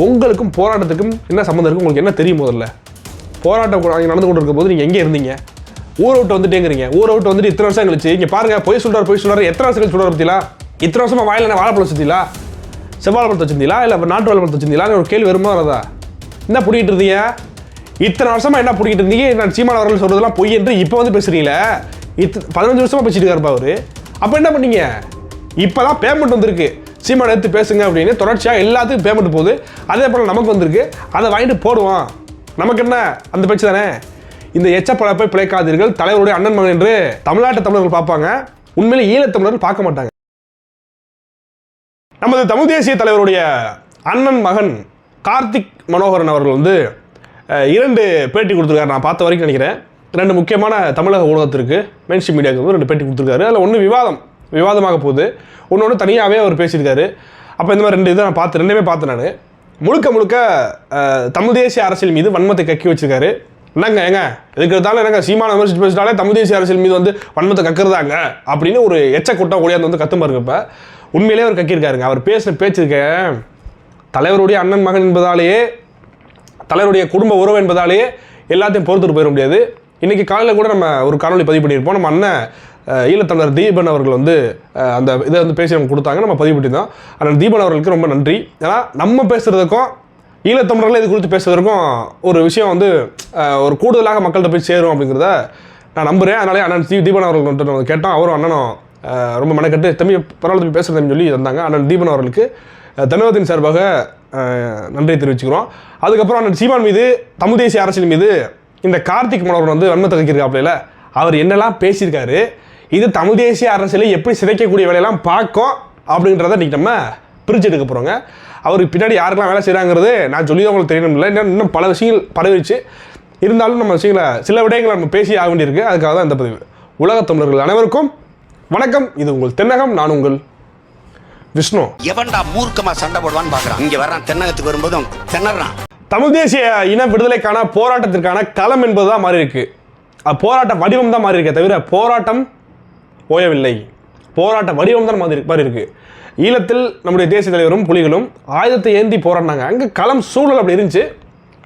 உங்களுக்கும் போராட்டத்துக்கும் என்ன சம்மந்தம் இருக்கு? உங்களுக்கு என்ன தெரியும் முதல்ல? போராட்டம் நடந்து கொண்டு இருக்கும் போது நீங்கள் எங்கே இருந்தீங்க? ஊர் விட்டு வந்துட்டேங்கிறீங்க. ஊர் விட்டு வந்துட்டு இத்தனை வருஷம் கழிச்சு இங்கே பாருங்க பொய் சொல்கிறார் பொய் சொல்கிறார் எத்தனை வருஷம் கழிச்சு சொல்கிறார் பற்றிலா இத்தனை வருஷமாக வாயில என்ன வாழைப்பழம் வச்சிருந்தீங்களா செவ்வாழைப்பழத்தை வச்சிருந்தீங்களா இல்லை நாட்டு வாழைப்பழத்தை வச்சிருந்தீங்களா ஒரு கேள்வி வருமா வரதா? என்ன பிடிக்கிட்டு இருந்தீங்க? இத்தனை வருஷமாக என்ன பிடிக்கிட்டு இருந்தீங்க? நான் சீமான அவர்கள் சொல்கிறதெல்லாம் பொய் என்று இப்போ வந்து பேசுகிறீங்களே இத் பதினஞ்சு வருஷமாக பேசிட்டு இருக்காருப்பா அவர். அப்போ என்ன பண்ணீங்க? இப்போ தான் பேமெண்ட் வந்திருக்கு. சீமான் எடுத்து பேசுங்க அப்படின்னு தொடர்ச்சியாக எல்லாத்துக்கும் பேமெண்ட் போகுது. அதே போல் நமக்கு வந்திருக்கு. அதை வாங்கிட்டு போடுவோம் நமக்கு என்ன? அந்த பேச்சு தானே? இந்த எச்ச பழப்பை பிழைக்காதீர்கள் தலைவருடைய அண்ணன் மகன் என்று தமிழ்நாட்டு தமிழர்கள் பார்ப்பாங்க. உண்மையிலே ஈழத்தமிழர்கள் பார்க்க மாட்டாங்க. நமது தமிழ் தேசிய தலைவருடைய அண்ணன் மகன் கார்த்திக் மனோகரன் அவர்கள் வந்து இரண்டு பேட்டி கொடுத்துருக்காரு. நான் பார்த்த வரைக்கும் நினைக்கிறேன். ரெண்டு முக்கியமான தமிழக ஊடகத்திற்கு மென்ஷி மீடியாவுக்கு வந்து ரெண்டு பேட்டி கொடுத்துருக்காரு. அதில் ஒன்று விவாதம். விவாதமாக போகுது. ஒன்று ஒன்று தனியாகவே அவர் பேசியிருக்காரு. அப்போ இந்த மாதிரி ரெண்டு இதை நான் பார்த்து ரெண்டுமே பார்த்தேன் நான். முழுக்க முழுக்க தமிழ் தேசிய அரசியல் மீது வன்மத்தை கக்கி வச்சிருக்காரு. என்னங்க ஏங்க? இருக்கிறதால இருந்தாலும் என்னங்க சீமான விமர்சிச்சு பேசிட்டாலே தமிழ் தேசிய அரசியல் மீது வந்து வன்மத்தை கக்குறதாங்க? அப்படின்னு ஒரு எச்ச கூட்டம் ஓடியாந்து வந்து கத்து பாருங்க இப்போ. உண்மையிலே அவர் கக்கியிருக்காருங்க. அவர் பேசின பேச்சிருக்க தலைவருடைய அண்ணன் மகன் என்பதாலேயே தலைவருடைய குடும்ப உறவு என்பதாலேயே எல்லாத்தையும் பொறுத்துட்டு போயிட முடியாது. இன்றைக்கி காலையில் கூட நம்ம ஒரு காணொலி பதிவு பண்ணியிருப்போம். நம்ம அண்ணன் ஈழத்தமிழர் தீபன் அவர்கள் வந்து அந்த இதை வந்து பேசி நம்ம கொடுத்தாங்க. நம்ம பதிவு பண்ணியிருந்தோம் ஆனால் தீபன் அவர்களுக்கு ரொம்ப நன்றி. ஏன்னா நம்ம பேசுகிறதுக்கும் ஈழத்தமிழர்கள் இது குறித்து பேசுவதற்கும் ஒரு விஷயம் வந்து ஒரு கூடுதலாக மக்கள்கிட்ட போய் சேரும் அப்படிங்கிறத நான் நம்புகிறேன் அதனாலே அண்ணன் தீ தீபன் அவர்கள் வந்துட்டு நம்ம கேட்டோம். அவரும் அண்ணனும் ரொம்ப மெனக்கட்டு தம்பி பரவாயில்ல தம்பி பேசுகிறேன் சொல்லி தந்தாங்க. அண்ணன் தீபன் அவர்களுக்கு தமிழகத்தின் சார்பாக நன்றியை நன்றி தெரிவிச்சுக்கிறோம். அதுக்கப்புறம் அண்ணன் சீமான் மீது தமிழ் தேசிய அரசியல் மீது இந்த கார்த்திக் மனோகரன் வந்து வன்மத்தை அவர் என்னெல்லாம் பேசியிருக்காரு இது தமிழ் தேசிய அரசியலை எப்படி சிதைக்கக்கூடிய வேலையெல்லாம் பார்க்கும் அப்படின்றத இன்னைக்கு நம்ம பிரிச்சு எடுக்க போகிறோங்க அவருக்கு பின்னாடி யாருக்கெல்லாம் வேலை செய்கிறாங்கிறது நான் சொல்லி தான் உங்களுக்கு தெரியணும் இல்லை இன்னும் பல விஷயங்கள் பரவிச்சு இருந்தாலும் நம்ம விஷயங்களை சில விடயங்களை நம்ம பேசி ஆக வேண்டியிருக்கு. அதுக்காக தான் இந்த பதிவு. உலகத் தமிழர்கள் அனைவருக்கும் வணக்கம். இது உங்கள் தென்னகம் நான் உங்கள் விஷ்ணு. எவன்டா மூர்க்கமா சண்டை போடுவான்னு பாக்குறான். இங்க வர்றான் தென்னகத்துக்கு வரும்போதும் திணறான் தமிழ் தேசிய இன விடுதலைக்கான போராட்டத்திற்கான களம் என்பது தான் மாறி இருக்கு போராட்ட வடிவம் தான் மாறி இருக்கே தவிர போராட்டம் ஓயவில்லை போராட்ட வடிவம் தான் மாதிரி மாதிரி இருக்குது ஈழத்தில் நம்முடைய தேசிய தலைவரும் புலிகளும் ஆயுதத்தை ஏந்தி போராடினாங்க. அங்கே களம் சூழல் அப்படி இருந்துச்சு.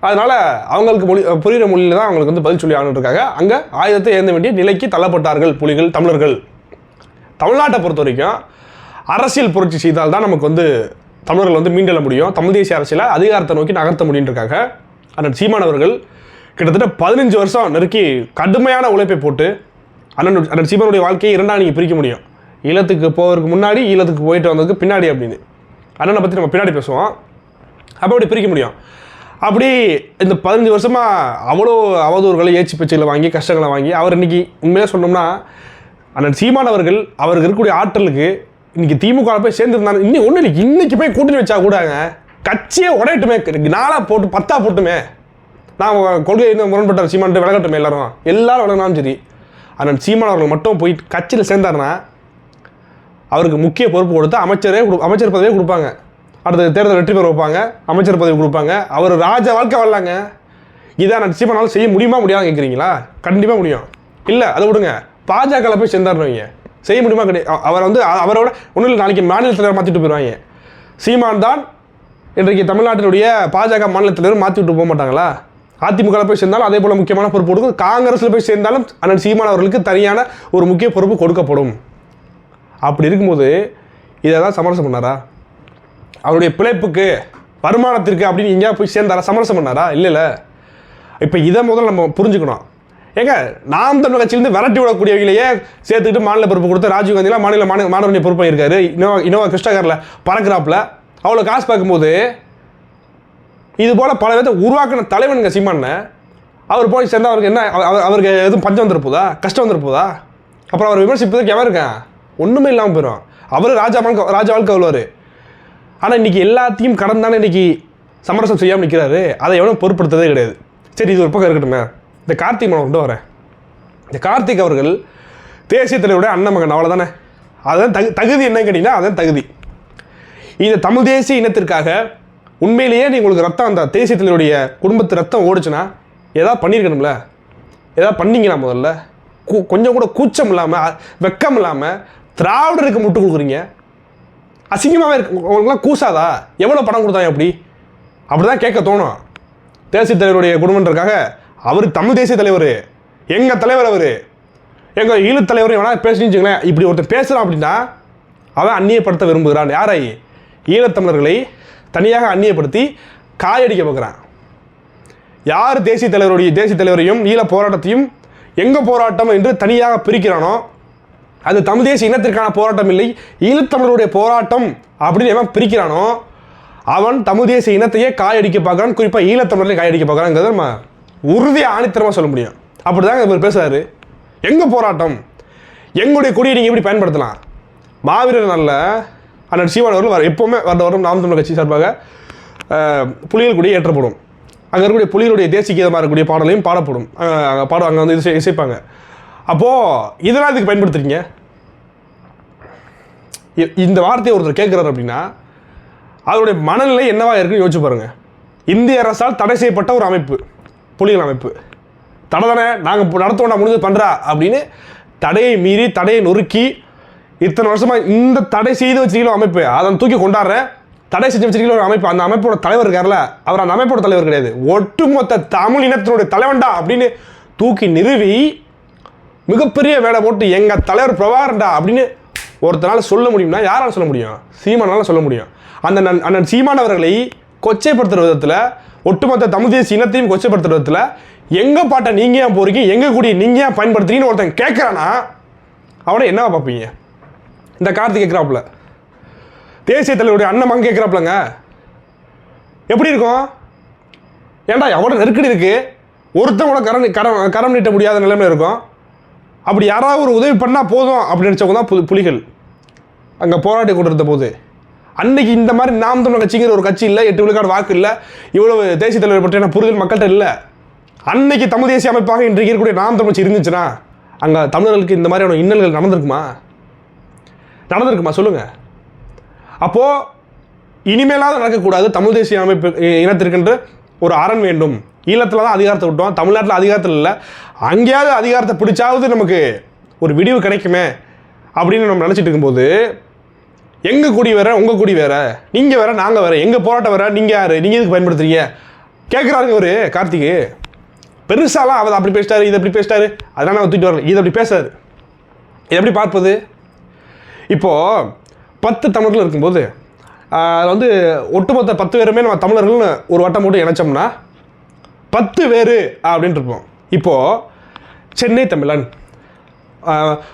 அதனால் அவங்களுக்கு மொழி புரிகிற மொழியில் தான் அவங்களுக்கு வந்து பதில் சொல்லி ஆகணுன்றக்காக அங்கே ஆயுதத்தை ஏந்த வேண்டிய நிலைக்கு தள்ளப்பட்டார்கள் புலிகள் தமிழர்கள். தமிழ்நாட்டை பொறுத்த வரைக்கும் அரசியல் புரட்சி செய்தால் தான் நமக்கு வந்து தமிழர்கள் வந்து மீண்டெழ முடியும். தமிழ் தேசிய அரசியலை அதிகாரத்தை நோக்கி நகர்த்த முடியுன்றக்காக அண்ணன் சீமானவர்கள் கிட்டத்தட்ட பதினஞ்சு வருஷம் நெருக்கி கடுமையான உழைப்பை போட்டு அண்ணன் அண்ணன் சீமானுடைய வாழ்க்கையை இரண்டாக நீங்கள் பிரிக்க முடியும். ஈழத்துக்கு போவதற்கு முன்னாடி ஈழத்துக்கு போயிட்டு வந்ததுக்கு பின்னாடி அப்படின்னு. அண்ணனை பற்றி நம்ம பின்னாடி பேசுவோம். அப்போ அப்படி பிரிக்க முடியும்? அப்படி இந்த பதினஞ்சு வருஷமாக அவ்வளோ அவதூறுகளை ஏச்சு பேச்சுகளை வாங்கி கஷ்டங்களை வாங்கி அவர் இன்னைக்கு உண்மையாக சொன்னோம்னா அண்ணன் சீமான் அவர்கள் அவருக்கு இருக்கக்கூடிய ஆற்றலுக்கு இன்றைக்கி திமுக போய் சேர்ந்துருந்தாங்க இன்னும் ஒன்றும் இல்லை இன்னைக்கு போய் கூட்டணி வச்சா கூடாங்க கட்சியே உடையட்டுமே. நாளாக போட்டு பத்தா போட்டுமே. நான் கொள்கை முரண்பட்ட சீமான்ட்டு விலகட்டுமே எல்லாரும். எல்லாரும் விலகினாலும் சரி. அண்ணன் சீமான் அவர்கள் மட்டும் போய் கட்சியில் சேர்ந்தார்னா அவருக்கு முக்கிய பொறுப்பு கொடுத்து அமைச்சரே கொடு- அமைச்சர் பதவியே கொடுப்பாங்க. அடுத்த தேர்தல் வெற்றி பெற வைப்பாங்க அமைச்சர் பதவி கொடுப்பாங்க. அவர் ராஜ வாழ்க்கை வரலாங்க. இதை நான் சீமானால் செய்ய முடியுமா முடியாதுன்னு கேட்குறீங்களா? கண்டிப்பாக முடியும். இல்லை அதை விடுங்க. பாஜகவில் போய் சேர்ந்தாருவீங்க செய்ய முடியுமா கிடையாது அவர் வந்து அவரோட ஒன்றும் இல்லை நாளைக்கு மாநில தலைவர் மாற்றிட்டு போயிடுவாங்க சீமான் தான் இன்றைக்கு தமிழ்நாட்டினுடைய பாஜக மாநில தலைவர் மாற்றி விட்டு போக மாட்டாங்களா? அதிமுகவில் போய் சேர்ந்தாலும் அதே போல் முக்கியமான பொறுப்பு கொடுக்கும். காங்கிரஸில் போய் சேர்ந்தாலும் அண்ணன் சீமான் அவர்களுக்கு தனியான ஒரு முக்கிய பொறுப்பு கொடுக்கப்படும். அப்படி இருக்கும்போது இதை தான் சமரசம் பண்ணாரா? அவருடைய பிழைப்புக்கு வருமானத்திற்கு அப்படின்னு எங்கேயா போய் சேர்ந்தாரா? சமரசம் பண்ணாரா? இல்லை இல்லை இப்போ இதை முதல்ல நம்ம புரிஞ்சுக்கணும். ஏங்க நாம் தமிழ் கட்சியிலேருந்து விரட்டி விடக்கூடியவங்களையே சேர்த்துக்கிட்டு மாநில பொறுப்பு கொடுத்து ராஜீவ்காந்திலாம் மாநில மாநில மாணவனுடைய பொறுப்பாக இருக்காரு இனோவா இனோவா கிருஷ்ணகரில் பறக்கிறாப்பில். அவ்வளோ காசு பார்க்கும்போது இது போல் பல பேர்த்த உருவாக்கின தலைவனுங்க சீமான்ன. அவர் போய் சேர்ந்தா அவருக்கு என்ன அவருக்கு எதுவும் பஞ்சம் வந்துருப்போதா? கஷ்டம் வந்துருப்போதா? அப்புறம் அவர் விமர்சிப்பதற்கு எவன் இருக்கான்? ஒன்றுமே இல்லாமல் போயிடும் அவர் ராஜா வாழ்க்கை ராஜா வாழ்க்கை வருவார். ஆனால் இன்னைக்கு எல்லாத்தையும் கடந்தானே இன்றைக்கி சமரசம் செய்யாமல் நிற்கிறாரு அதை எவனும் பொருட்படுத்ததே கிடையாது. சரி இது ஒரு பக்கம் இருக்கட்டுமே. இந்த கார்த்திக் மகன் கொண்டு வரேன். இந்த கார்த்திக் அவர்கள் தேசிய தலைவருடைய அண்ணன் மகன் அவ்வளோதானே அதுதான் தகு தகுதி என்னன்னு கேட்டிங்கன்னா அதுதான் தகுதி. இந்த தமிழ் தேசிய இனத்திற்காக உண்மையிலேயே நீ உங்களுக்கு ரத்தம் அந்த தேசிய குடும்பத்து ரத்தம் ஓடுச்சுன்னா ஏதாவது பண்ணியிருக்கணும்ல? ஏதாவது பண்ணீங்களா முதல்ல? கூ கொஞ்சம் கூட கூச்சம் இல்லாமல் வெக்கம் இல்லாமல் திராவிடருக்கு முட்டு கொடுக்குறீங்க. அசிங்கமாகவே இருக்கு. உங்களுக்குலாம் கூசாதா? எவ்வளோ பணம் கொடுத்தாங்க அப்படி அப்படி தான் கேட்க தோணும். தேசிய தலைவருடைய குடும்பன்றக்காக அவர் தமிழ் தேசிய தலைவர். எங்கள் தலைவர் அவர்? எங்கள் ஈழத் தலைவர் வேணால் பேசுனீங்களேன் இப்படி ஒருத்தர் பேசுகிறான் அப்படின்னா அவன் அந்நியப்படுத்த விரும்புகிறான். யாரை? ஈழத்தமிழர்களை தனியாக அந்நியப்படுத்தி காயடிக்க பார்க்குறான் யார் தேசிய தலைவருடைய தேசிய தலைவரையும் ஈழ போராட்டத்தையும் எங்கே போராட்டம் என்று தனியாக பிரிக்கிறானோ அது தமிழ் தேசிய இனத்திற்கான போராட்டம் இல்லை ஈழத்தமிழருடைய போராட்டம் அப்படின்னு எவன் பிரிக்கிறானோ அவன் தமிழ் தேசிய இனத்தையே காயடிக்க பார்க்குறான் குறிப்பாக ஈழத்தமிழரை காயடிக்க பார்க்குறாங்கிறத நம்ம உறுதியாக ஆணித்தரமாக சொல்ல முடியும். அப்படிதாங்க இவர் பேசுகிறாரு எங்கே போராட்டம்? எங்களுடைய கொடியை நீங்கள் எப்படி பயன்படுத்தலாம்? மாவீரர் நல்ல அண்ணன் சீமான் அவர்கள் வர எப்போவுமே வருட வரும் நாம் தமிழர் கட்சி சார்பாக புலிகள் கூட ஏற்றப்படும். அங்கே இருக்கக்கூடிய புலிகளுடைய தேசிய கீதமாக இருக்கக்கூடிய பாடலையும் பாடப்படும். அங்கே அங்க பாடம் அங்கே வந்து இசை இசைப்பாங்க. அப்போது இதெல்லாம் இதுக்கு பயன்படுத்துறீங்க? இ- இந்த வார்த்தையை ஒருத்தர் கேட்குறாரு அப்படின்னா அதனுடைய மனநிலை என்னவா இருக்குன்னு யோசிச்சு பாருங்கள் இந்திய அரசால் தடை செய்யப்பட்ட ஒரு அமைப்பு புலிகள் அமைப்பு. தடை தானே நாங்கள் நடத்தோம் நான் முடிஞ்சது பண்ணுறா அப்படின்னு தடையை மீறி தடையை நொறுக்கி இத்தனை வருஷமா இந்த தடை செய்து வச்சிருக்கிற அமைப்பு அதை தூக்கி கொண்டாடுற தடை செஞ்சு வச்சிருக்கிற ஒரு அமைப்பு அந்த அமைப்போட தலைவர் இருக்கார்ல அவர் அந்த அமைப்போட தலைவர் கிடையாது. ஒட்டுமொத்த தமிழ் இனத்தினுடைய தலைவன்டா அப்படின்னு தூக்கி நிறுவி மிகப்பெரிய வேலை போட்டு எங்கள் தலைவர் பிரபாகரன்டா அப்படின்னு ஒருத்தனால சொல்ல முடியும்னா யாரால சொல்ல முடியும்? சீமானால சொல்ல முடியும். அந்த நன்- அண்ணன் சீமான் அவர்களை கொச்சைப்படுத்துற விதத்தில் ஒட்டுமொத்த தமிழ் தேசிய இனத்தையும் கொச்சைப்படுத்துற விதத்தில் எங்கள் பாட்டை நீங்கள் ஏன் போறீங்க எங்கள் கூடிய நீங்கள் ஏன் பயன்படுத்துறீங்கன்னு ஒருத்தன் கேட்குறானா அவனை என்ன பார்ப்பீங்க? இந்த கார்த்தி கேட்குறாப்புல தேசிய தலைவருடைய அண்ணன் மகன் கேட்குறாப்புலங்க எப்படி இருக்கும்? ஏன்டா எவ்வளோ நெருக்கடி இருக்குது ஒருத்தன் கூட கரம் கரம் கரம் நீட்ட முடியாத நிலைமை இருக்கும். அப்படி யாராவது ஒரு உதவி பண்ணால் போதும் அப்படின்னு நினச்சவங்க தான் புது புலிகள். அங்கே போராட்டி கொண்டிருந்த போது. அன்னைக்கு இந்த மாதிரி நாம் தமிழ் கட்சிங்கிற ஒரு கட்சி இல்லை எட்டு விழுக்காடு வாக்கு இல்லை இவ்வளவு தேசிய தலைவர் பற்றின புரிதல் மக்கள்கிட்ட இல்லை. அன்னைக்கு தமிழ் தேசிய அமைப்பாக இன்றைக்கு இருக்கக்கூடிய நாம் தமிழ் கட்சி இருந்துச்சுன்னா அங்கே தமிழர்களுக்கு இந்த மாதிரியான இன்னல்கள் நடந்திருக்குமா? நடந்திருக்குமா? சொல்லுங்க. அப்போது இனிமேலாவது நடக்கக்கூடாது. தமிழ் தேசிய அமைப்பு இனத்திற்கென்று ஒரு அரண் வேண்டும். ஈழத்தில் தான் அதிகாரத்தை விட்டோம். தமிழ்நாட்டில் அதிகாரத்தில் இல்லை. அங்கேயாவது அதிகாரத்தை பிடிச்சாவது நமக்கு ஒரு விடிவு கிடைக்குமே அப்படின்னு நம்ம நினச்சிட்டு இருக்கும்போது எங்கள் குடி வேற உங்கள் குடி வேற? நீங்கள் வேற நாங்கள் வேற. எங்கள் போராட்டம் வேற? நீங்கள் யார்? நீங்கள் எதுக்கு பயன்படுத்துறீங்க? கேட்குறாருங்க ஒரு கார்த்திக்கு. பெருசாலாம் அவர் அப்படி பேசிட்டாரு இதை அப்படி பேசிட்டாரு. அதெல்லாம் நான் தூக்கிட்டு வரல. இதை அப்படி பேசாரு இதை எப்படி பார்ப்பது? இப்போது பத்து தமிழர்கள் இருக்கும்போது அதில் அது வந்து ஒட்டுமொத்த பத்து பேருமே நம்ம தமிழர்கள்னு ஒரு வட்டம் போட்டு இணைச்சோம்னா பத்து பேர் அப்படின்ட்டு இருப்போம். இப்போது சென்னை தமிழன்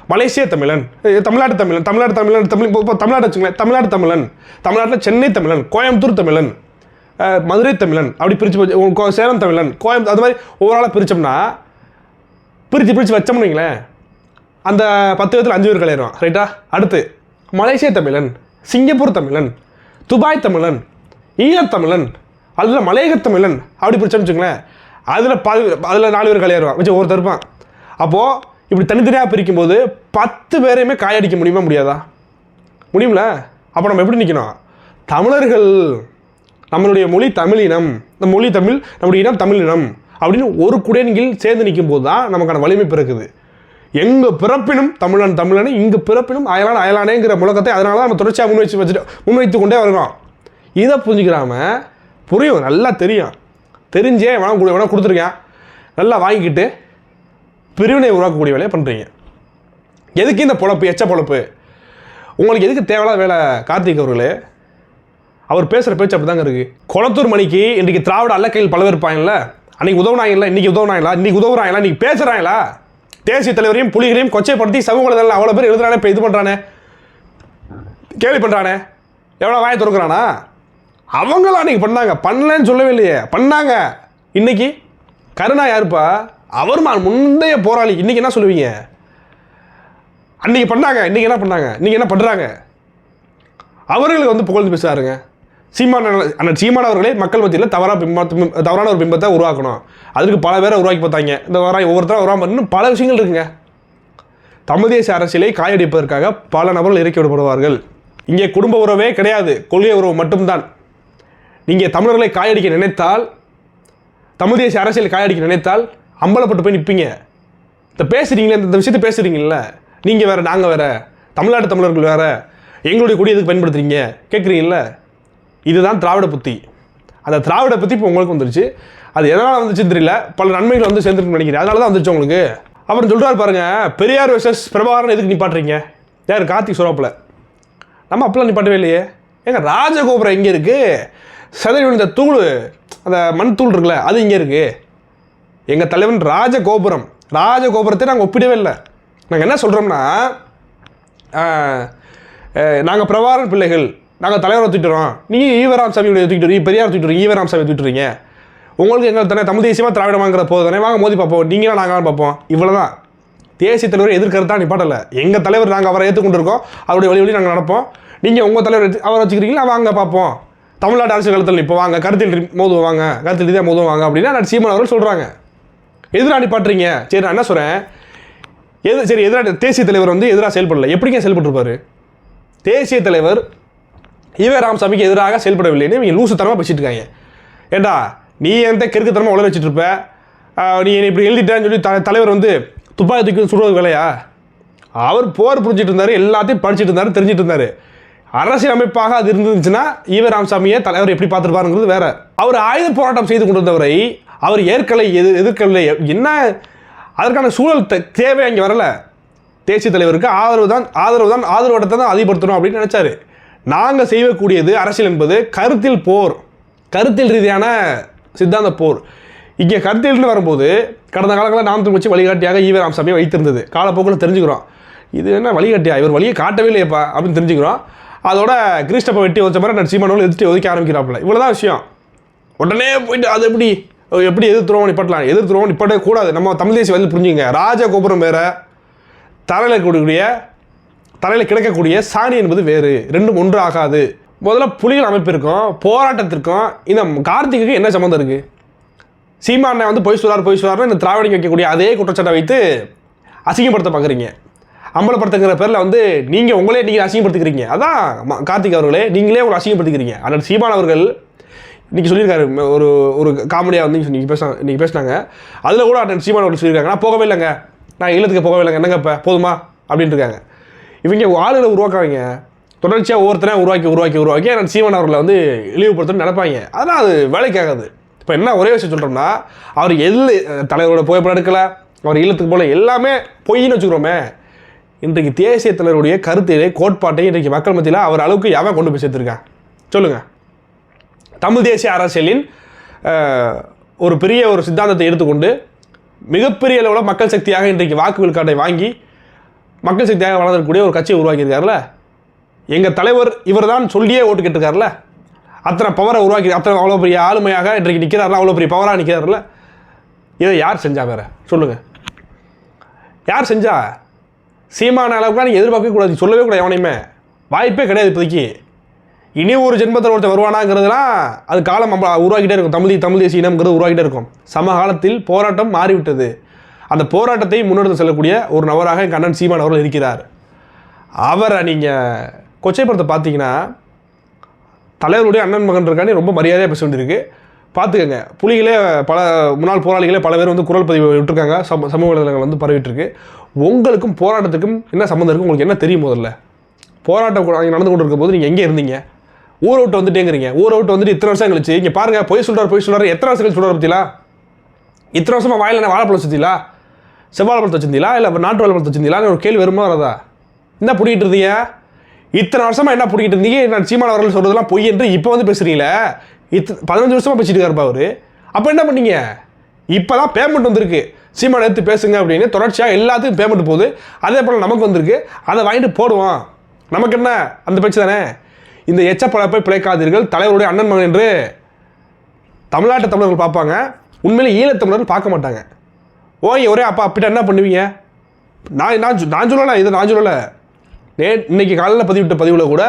மலேசிய தமிழன் தமிழ்நாடு தமிழன் தமிழ்நாடு தமிழன் தமிழ் இப்போ இப்போ தமிழ்நாடு வச்சுங்களேன் தமிழ்நாடு தமிழன் தமிழ்நாட்டில் சென்னை தமிழன் கோயம்புத்தூர் தமிழன் மதுரை தமிழன் அப்படி பிரித்து சேலம் தமிழன் கோயம்புத்தூர் அது மாதிரி ஓவராலாக பிரித்தோம்னா பிரித்து பிரித்து வச்சோம்னு வைங்களேன் அந்த பத்து பேர்த்தில் அஞ்சு பேர் கலையிடுவான் ரைட்டா அடுத்து மலேசிய தமிழன் சிங்கப்பூர் தமிழன் துபாய் தமிழன் ஈழத்தமிழன் அதில் மலையக தமிழன் அப்படி பிடிச்சோம்னு வச்சுங்களேன் அதில் பாதி அதில் நாலு பேர் கலையிடுவான் வச்சு ஒருத்தர் இருப்பான். அப்போது இப்படி தனித்தனியாக பிரிக்கும் போது பத்து பேரையுமே காயடிக்க முடியுமா முடியாதா? முடியும்ல? அப்போ நம்ம எப்படி நிற்கணும் தமிழர்கள் நம்மளுடைய மொழி தமிழ் இனம் இந்த மொழி தமிழ் நம்முடைய இனம் தமிழ் இனம் அப்படின்னு ஒரு குடையின் கீழ் சேர்ந்து நிற்கும் போது தான் நமக்கான வலிமை பிறக்குது. எங்க பிறப்பினும் தமிழன் தமிழன் இங்கு பிறப்பினும் அயலான் அயலானேங்கிற முழக்கத்தை அதனால தான் நம்ம தொடர்ச்சியாக முன்வைச்சு வச்சுட்டு முன்வைத்து கொண்டே வருகிறோம். இதை புரிஞ்சுக்கிறாம புரியும் நல்லா தெரியும். தெரிஞ்சே வேணா கூட வேணா கொடுத்துருக்கேன் நல்லா வாங்கிக்கிட்டு பிரிவினை உருவாக்கக்கூடிய வேலையை பண்ணுறீங்க எதுக்கு இந்த பொழப்பு எச்ச பொழப்பு? உங்களுக்கு எதுக்கு தேவையில்லாத வேலை கார்த்திக் அவர்களே? அவர் பேசுகிற பேச்சு அப்படி தாங்க இருக்குது குளத்தூர் மணிக்கு இன்றைக்கி திராவிட அல்லக்கையில் பல அன்றைக்கி உதவுனாங்கல்ல? இன்றைக்கி உதவுனாங்களா? இன்றைக்கி உதவுறாங்களா? இன்றைக்கி பேசுகிறாங்களா தேசிய தலைவரையும் புலிகளையும் கொச்சைப்படுத்தி சமூக வலைதளம் அவ்வளோ பேர் எழுதுறானே இப்போ இது பண்ணுறானே கேள்வி பண்ணுறானே எவ்வளோ வாயை திறக்கிறானா? அவங்களாம் அன்றைக்கி பண்ணாங்க. பண்ணலன்னு சொல்லவே இல்லையே பண்ணாங்க. இன்னைக்கு? கருணா யாருப்பா? அவர் முந்தைய போராளி. இன்னைக்கு என்ன சொல்லுவீங்க? அன்னைக்கு பண்ணாங்க. இன்னைக்கு என்ன பண்ணாங்க? இன்னைக்கு என்ன பண்ணுறாங்க அவர்களுக்கு வந்து புகழ்ந்து பேசுறாருங்க. சீமான அண்ணன் அண்ணன் அவர்களே மக்கள் மத்தியில் தவறாக பிம்பம் தவறான ஒரு பிம்பத்தை உருவாக்கணும். அதுக்கு பல பேரை உருவாக்கி பார்த்தாங்க. இந்த வர ஒவ்வொருத்தரும் உருவாம இன்னும் பல விஷயங்கள் இருக்குங்க. தமிழ் தேசிய அரசியலை காயடிப்பதற்காக பல நபர்கள் இறக்கி விடப்படுவார்கள். இங்கே குடும்ப உறவே கிடையாது. கொள்கை உறவு மட்டும்தான். நீங்கள் தமிழர்களை காயடிக்க நினைத்தால் தமிழ் தேசிய அரசியலை காயடிக்க நினைத்தால் அம்பலப்பட்டு போய் நிற்பீங்க இந்த பேசுகிறீங்களே இந்த விஷயத்த பேசுகிறீங்கல்ல நீங்கள் வேறு நாங்கள் வேறு. தமிழ்நாட்டு தமிழர்கள் வேறு. எங்களுடைய கொடி எதுக்கு பயன்படுத்துறீங்க? கேட்குறீங்களே இதுதான் திராவிட புத்தி. அந்த திராவிட பற்றி இப்போ உங்களுக்கு வந்துருச்சு. அது எதனால் வந்துச்சுன்னு தெரியல. பல நன்மைகள் வந்து சேர்ந்துருக்குன்னு நினைக்கிறேன். அதனால தான் வந்துச்சு உங்களுக்கு. அப்புறம் சொல்கிறாரு பாருங்கள் பெரியார் வெர்சஸ் பிரபாகரன் எதுக்கு நிப்பாட்டுறீங்க? யார்? கார்த்திக் சுரோப்பில். நம்ம அப்பெல்லாம் நிப்பாட்டவே இல்லையே. ஏங்க ராஜகோபுரம் எங்கே இருக்குது சதறி விழுந்த தூள் அந்த மண் தூள் இருக்குல்ல அது இங்கே இருக்குது எங்கள் தலைவன் ராஜகோபுரம். ராஜகோபுரத்தை நாங்கள் ஒப்பிடவே இல்லை. நாங்கள் என்ன சொல்கிறோம்னா நாங்கள் பிரபாகரன் பிள்ளைகள் நாங்கள் தலைவரை தூக்கிட்டுறோம் நீங்கள் ஈவராம் சாமியுடைய தூக்கிட்டு பெரியார் தூக்கிட்டு ஈவராம் சாமி தூக்கிட்டுறீங்க உங்களுக்கு எங்களை தானே தமிழ் தேசியமாக திராவிடமாங்கிற போது தானே? வாங்க மோதி பார்ப்போம். நீங்களும் நாங்கள் பார்ப்போம். இவ்வளோ தான் தேசிய தலைவர் எதிர்க்கருத்தா நிப்பாட்டலை. எங்கள் தலைவர் நாங்கள் அவரை ஏற்றுக்கொண்டிருக்கோம் அவருடைய வழி வழி நாங்கள் நடப்போம். நீங்கள் உங்கள் தலைவர் அவரை வச்சுக்கிறீங்களா? வாங்க பார்ப்போம். தமிழ்நாடு அரசு காலத்தில் இப்போ வாங்க கருத்தில் மோதும் வாங்க. கருத்தில் ரீதியாக மோதுவோம் வாங்க அப்படின்னா நான் சீமான் அவர்கள் சொல்கிறாங்க எதிராக நிப்பாட்டுறீங்க. சரி நான் என்ன சொல்கிறேன் எது சரி எதிராக தேசிய தலைவர் வந்து எதிராக செயல்படல. எப்படிங்க செயல்பட்டுருப்பாரு? தேசிய தலைவர் ஈவே ராமசாமிக்கு எதிராக செயல்படவில்லைன்னு இவங்க லூசுத்தனமாக பேசிட்டு இருக்காங்க ஏண்டா நீ எந்த கிறுக்குத்தனமாக உளர வச்சுட்டு இருப்ப நீ இப்படி எழுதிட்டேன்னு சொல்லி த தலைவர் வந்து துப்பாக்கி தூக்கி சுடுறது வேலையா? அவர் போர் புரிஞ்சிட்டு இருந்தார் எல்லாத்தையும் படிச்சுட்டு இருந்தார் தெரிஞ்சிட்டு இருந்தார் அரசியல் அமைப்பாக அது இருந்துச்சுன்னா ஈவ ராமசாமியை தலைவர் எப்படி பார்த்துருப்பாருங்கிறது வேற. அவர் ஆயுத போராட்டம் செய்து கொண்டிருந்தவரை அவர் ஏற்கலை எது எதிர்க்கலை என்ன அதற்கான சூழல் தே- தேவை அங்கே வரல. தேசிய தலைவருக்கு ஆதரவு தான் ஆதரவு தான் ஆதரவு தான் அதிகப்படுத்தணும் அப்படின்னு நினச்சாரு. நாங்கள் செய்யக்கூடியது அரசியல் என்பது கருத்தில் போர். கருத்தில் ரீதியான சித்தாந்த போர். இங்கே கருத்தில் வரும்போது கடந்த காலங்களில் நாம் வச்சு வழிகாட்டியாக ஈவே ராமசாமியை வைத்திருந்தது. காலப்போக்கில் தெரிஞ்சுக்கிறோம். இது என்ன வழிகாட்டியா? இவர் வழியை காட்டவே இல்லையப்பா அப்படின்னு தெரிஞ்சுக்கிறோம். அதோட கிறிஸ்டப்பை வெட்டி வச்ச மாதிரி நான் எதிர்த்து ஒதுக்க ஆரம்பிக்கிறாப்புல. இவ்வளோதான் விஷயம். உடனே போயிட்டு அது எப்படி எப்படி எதிர்த்துருவோம் நிப்பட்டலாம். எதிர்த்துருவோம் நிப்பாட்டவே கூடாது. நம்ம தமிழ் தேசிய வந்து புரிஞ்சுங்க ராஜகோபுரம் வேற. தரையில் இருக்கக்கூடிய தலையில் கிடக்கக்கூடிய சாணி என்பது வேறு ரெண்டும் ஒன்று ஆகாது முதல்ல புலிகள் அமைப்பிற்கும் போராட்டத்திற்கும் இந்த கார்த்திகைக்கு என்ன சம்மந்தம் இருக்குது சீமானை வந்து பொய் சொல்லார் பொய் சொல்லார்னு இந்த திராவிடம் வைக்கக்கூடிய அதே குற்றச்சாட்டை வைத்து அசிங்கப்படுத்த பார்க்குறீங்க. அம்பலப்படுத்துங்கிற பேரில் வந்து நீங்கள் உங்களே நீங்கள் அசிங்கப்படுத்திக்கிறீங்க. அதான் கார்த்திக் அவர்களே நீங்களே உங்களை அசிங்கப்படுத்திக்கிறீங்க. ஆனால் சீமான் அவர்கள் இன்னைக்கு சொல்லியிருக்காரு ஒரு ஒரு காமெடியாக வந்து இன்னைக்கு பேச இன்னைக்கு பேசினாங்க. அதில் கூட அண்ணன் சீமான் அவர்கள் சொல்லியிருக்காங்க நான் போகவே இல்லைங்க. நான் இல்லத்துக்கு போகவே இல்லைங்க. என்னங்க இப்போ? போதுமா? அப்படின்ட்டு இருக்காங்க. இவங்க ஆளுகளை உருவாக்குவாங்க. தொடர்ச்சியாக ஒவ்வொருத்தரையும் உருவாக்கி உருவாக்கி உருவாக்கி அண்ணன் சீமான் அவர்களை வந்து இழிவுபடுத்தணும்னு நினைப்பாங்க. அதெல்லாம் அது வேலைக்காகாது இப்போ என்ன ஒரே விஷயம் சொல்கிறோம்னா அவர் எல் தலைவரோட புகைப்படம் எடுக்கலை அவர் இல்லத்துக்கு போல எல்லாமே பொய்ன்னு வச்சுக்கிறோமே. இன்றைக்கு தேசிய தலைவருடைய கருத்திலே கோட்பாட்டை இன்றைக்கு மக்கள் மத்தியில் அவர் அளவுக்கு எவன் கொண்டு போய் சேர்த்துருக்கான் சொல்லுங்கள் தமிழ் தேசிய அரசியலின் ஒரு பெரிய ஒரு சித்தாந்தத்தை எடுத்துக்கொண்டு மிகப்பெரிய அளவில் மக்கள் சக்தியாக இன்றைக்கு வாக்கு விழுக்காட்டை வாங்கி மக்கள் சக்தியாக வளர்ந்துக்கூடிய ஒரு கட்சியை உருவாக்கியிருக்காருல எங்கள் தலைவர் இவர் தான் சொல்லியே ஓட்டு கேட்டிருக்காருல அத்தனை பவரை உருவாக்கி அத்தனை அவ்வளோ பெரிய ஆளுமையாக இன்றைக்கு நிற்கிறாருல அவ்வளோ பெரிய பவராக நிற்கிறாருல இதை யார் செஞ்சா வேற? சொல்லுங்கள் யார் செஞ்சா? சீமான அளவுக்குலாம் நீங்கள் எதிர்பார்க்கவே கூடாது. சொல்லவே கூடாது எவனையுமே. வாய்ப்பே கிடையாது இப்போதைக்கு. இனி ஒரு ஜென்மத்தில் ஒருத்தர் வருவானாங்கிறதுலாம் அது காலம் நம்ம உருவாக்கிட்டே இருக்கும். தமிழ் தமிழ் தேசிய இனம்ங்கிறது உருவாக்கிட்டே இருக்கும். சமகாலத்தில் போராட்டம் மாறிவிட்டது. அந்த போராட்டத்தை முன்னெடுத்து செல்லக்கூடிய ஒரு நபராக கண்ணன் சீமான் அவர்கள் இருக்கிறார். அவரை நீங்கள் கொச்சைப்படத்தை பார்த்தீங்கன்னா தலைவருடைய அண்ணன் மகன் இருக்கானே ரொம்ப மரியாதையாக பேச வேண்டியிருக்கு. பார்த்துக்கங்க. புலிகளே பல முன்னாள் போராளிகளே பல பேர் வந்து குரல் பதிவு விட்டுருக்காங்க. சம சமூக வலைதளங்கள் வந்து பரவிட்டுருக்கு. உங்களுக்கும் போராட்டத்துக்கும் என்ன சம்மந்தம் இருக்குது உங்களுக்கு என்ன தெரியும் முதல்ல? போராட்டம் கூட அங்கே நடந்து கொண்டு இருக்கும்போது நீங்கள் எங்கே இருந்தீங்க? ஊரை விட்டு வந்துட்டேங்கிறீங்க. ஊரை விட்டு வந்துட்டு இத்தனை வருஷம் கழிச்சு இங்கே பாருங்கள் பொய் சொல்கிறார் பொய் சொல்கிறார் எத்தனை வருஷம் கழிச்சு சொல்கிறார் பற்றிலா இத்தனை வருஷமாக வாயில் என்ன வாழைப்பழம் செவ்வாழை பழத்தை வச்சிருந்தீங்களா? இல்லை நாட்டு வாழைப்பழத்தை வச்சிருந்தீங்களான்னு ஒரு கேள்வி வருமா வரதா? என்ன பிடிக்கிட்டு இருந்தீங்க? இத்தனை வருஷமா என்ன பிடிக்கிட்டு இருந்தீங்க? நான் சீமான அவர்கள் சொல்றதெல்லாம் பொய் என்று இப்போ வந்து பேசுறீங்களே? இத்த பதினஞ்சு வருஷமா பேசிட்டு இருக்காருப்பா அவரு அப்போ என்ன பண்ணீங்க? இப்போ தான் பேமெண்ட் வந்திருக்கு. சீமான எடுத்து பேசுங்க அப்படின்னு தொடர்ச்சியாக எல்லாத்துக்கும் பேமெண்ட் போகுது. அதே போல் நமக்கு வந்திருக்கு. அதை வாங்கிட்டு போடுவோம். நமக்கு என்ன? அந்த பேச்சு தானே? இந்த எச்ச பழப்பை பிழைக்காதீர்கள். தலைவருடைய அண்ணன் மகன் என்று தமிழ்நாட்டு தமிழர்கள் பார்ப்பாங்க. உண்மையிலே ஈழத்தமிழர்கள் பார்க்க மாட்டாங்க. ஓய் ஒரே அப்பா அப்பிட்ட என்ன பண்ணுவீங்க? நான் நான் நான் சொல்லலை இதை நான் சொல்லலை. நே இன்னைக்கு காலையில் பதிவிட்ட பதிவில் கூட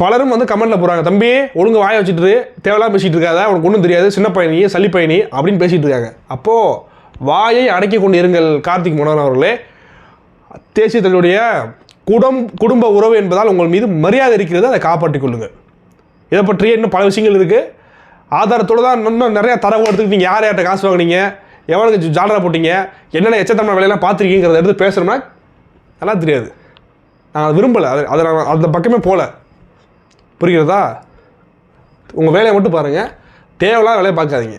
பலரும் வந்து கமெண்ட்டில் போகிறாங்க தம்பி ஒழுங்கு வாயை வச்சுட்டு தேவையில்லாம பேசிகிட்டு இருக்காத உனக்கு ஒன்றும் தெரியாது சின்ன பயணி சளி பயணி அப்படின்னு பேசிகிட்டு இருக்காங்க. அப்போது வாயை அடக்கி கொண்டு இருங்கள் கார்த்திக் மனோகரன் அவர்களே. தேசிய தலைவருடைய குடம் குடும்ப உறவு என்பதால் உங்கள் மீது மரியாதை இருக்கிறது அதை காப்பாற்றிக் கொள்ளுங்கள். இதை பற்றிய இன்னும் பல விஷயங்கள் இருக்குது ஆதாரத்தோடு தான் இன்னும் நிறையா தரவு எடுத்துக்கிட்டு நீங்கள் யார் யார்கிட்ட காசு வாங்குனீங்க? எவனுக்கு ஜாலரா போட்டீங்க? என்னென்ன எச்சத்தன்மை வேலையெல்லாம் பார்த்துருக்கீங்கிறத எடுத்து பேசுகிறோம்னா நல்லா தெரியாது. நான் அதை விரும்பலை. அது அதை நான் அந்த பக்கமே போகல புரிகிறதா? உங்கள் வேலையை மட்டும் பாருங்கள் தேவையில்லாத வேலையை பார்க்காதீங்க.